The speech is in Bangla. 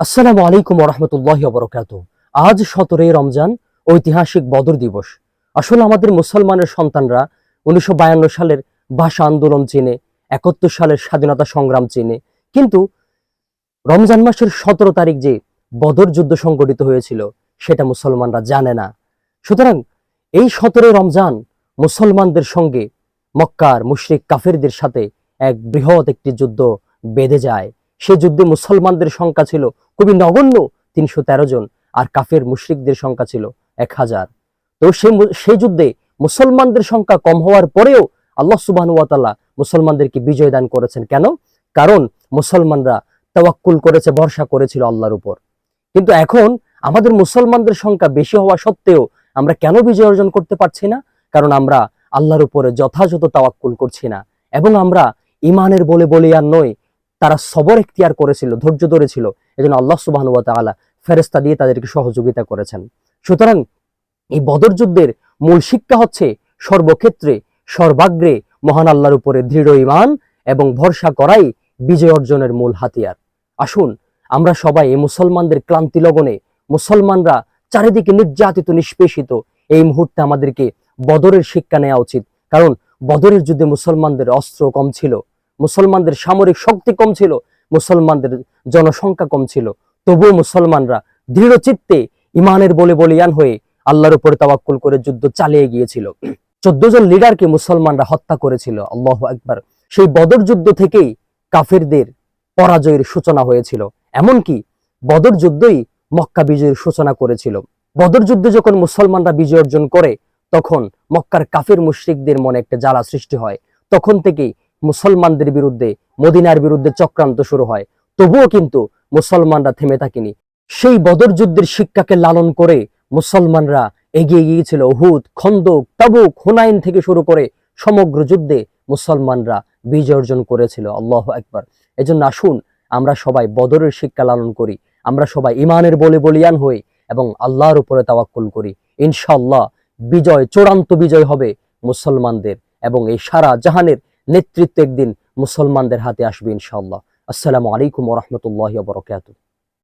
আসসালামু আলাইকুম রহমতুল্লাহ বরকাত আজ সতেরোই রমজান, ঐতিহাসিক বদর দিবস। আসলে আমাদের মুসলমানের সন্তানরা উনিশশো বায়ান্ন সালের ভাষা আন্দোলন চেনে, একাত্তর সালের স্বাধীনতা সংগ্রাম চেনে। কিন্তু রমজান মাসের সতেরো তারিখ যে বদর যুদ্ধ সংগঠিত হয়েছিল, সেটা মুসলমানরা জানে না। সুতরাং এই সতেরোই রমজান মুসলমানদের সঙ্গে মক্কার মুশরিক কাফেরদের সাথে এক বৃহৎ একটি যুদ্ধ বেঁধে যায়। সে যুদ্ধে মুসলমানদের সংখ্যা ছিল খুবই নগণ্য, তিনশো তেরো জন, আর কাফের মুশরিকদের সংখ্যা ছিল এক হাজার। তো সে যুদ্ধে মুসলমানদের সংখ্যা কম হওয়ার পরেও আল্লাহ সুবাহানুয়াতাল্লাহ মুসলমানদেরকে বিজয় দান করেছেন। কেন? কারণ মুসলমানরা তাওয়াক্কুল করেছে, ভরসা করেছিল আল্লাহর উপর। কিন্তু এখন আমাদের মুসলমানদের সংখ্যা বেশি হওয়া সত্ত্বেও আমরা কেন বিজয় অর্জন করতে পারছি না? কারণ আমরা আল্লাহর উপরে যথাযথ তাওয়াক্কুল করছি না। এবং আমরা ইমানের বলে বলে আর নয় তারা সবর এখতিয়ার করেছিল, ধৈর্য ধরেছিল। এজন্য আল্লাহ সুবাহ তাআলা ফেরেস্তা দিয়ে তাদেরকে সহযোগিতা করেছেন। সুতরাং এই বদর যুদ্ধের মূল শিক্ষা হচ্ছে সর্বক্ষেত্রে সর্বাগ্রে মহান আল্লাহর উপরে দৃঢ় ইমান এবং ভরসা করাই বিজয় অর্জনের মূল হাতিয়ার। আসুন, আমরা সবাই এই মুসলমানদের ক্লান্তি লগনে মুসলমানরা চারিদিকে নির্যাতিত, নিষ্পেষিত, এই মুহূর্তে আমাদেরকে বদরের শিক্ষা নেওয়া উচিত। কারণ বদরের যুদ্ধে মুসলমানদের অস্ত্র কম ছিল। মুসলমানদের সামরিক শক্তি কম ছিল, মুসলমানদের জনসংখ্যা কম ছিল। তবুও মুসলমানরা দৃঢ় চিত্তে ইমানের বলে বলিয়ান হয়ে আল্লাহর উপরে তাওয়াক্কুল করে যুদ্ধ চালিয়ে গিয়েছিল। চোদ্দ জন লিডারকে মুসলমানরা হত্যা করেছিল, আল্লাহ একবার সেই বদর যুদ্ধ থেকেই কাফেরদের পরাজয়ের সূচনা হয়েছিল। এমনকি বদর যুদ্ধই মক্কা বিজয়ের সূচনা করেছিল। বদর যুদ্ধে যখন মুসলমানরা বিজয় অর্জন করে, তখন মক্কার কাফের মুশরিকদের মনে একটা জ্বালা সৃষ্টি হয়। তখন থেকেই মুসলমানদের বিরুদ্ধে, মদিনার বিরুদ্ধে চক্রান্ত শুরু হয়। তবুও কিন্তু মুসলমানরা থেমে থাকেনি। সেই বদর যুদ্ধের শিক্ষাকে লালন করে মুসলমানরা এগিয়ে গিয়েছিল। উহুদ, খন্দক, তাবুক, হুনাইন থেকে শুরু করে সমগ্র যুদ্ধে মুসলমানরা বিজয় অর্জন করেছিল। আল্লাহ একবার এজন্য আসুন, আমরা সবাই বদরের শিক্ষা লালন করি। আমরা সবাই ইমানের বলে বলিয়ান হই এবং আল্লাহর উপরে তাওয়াক্কুল করি। ইনশাআল্লাহ বিজয়, চূড়ান্ত বিজয় হবে মুসলমানদের এবং এই সারা জাহানের নেতৃত্ব একদিন মুসলমানদের হাতে আসবে ইনশাআল্লাহ। আসসালামু আলাইকুম ওরহমতুল্লাহ বরকাত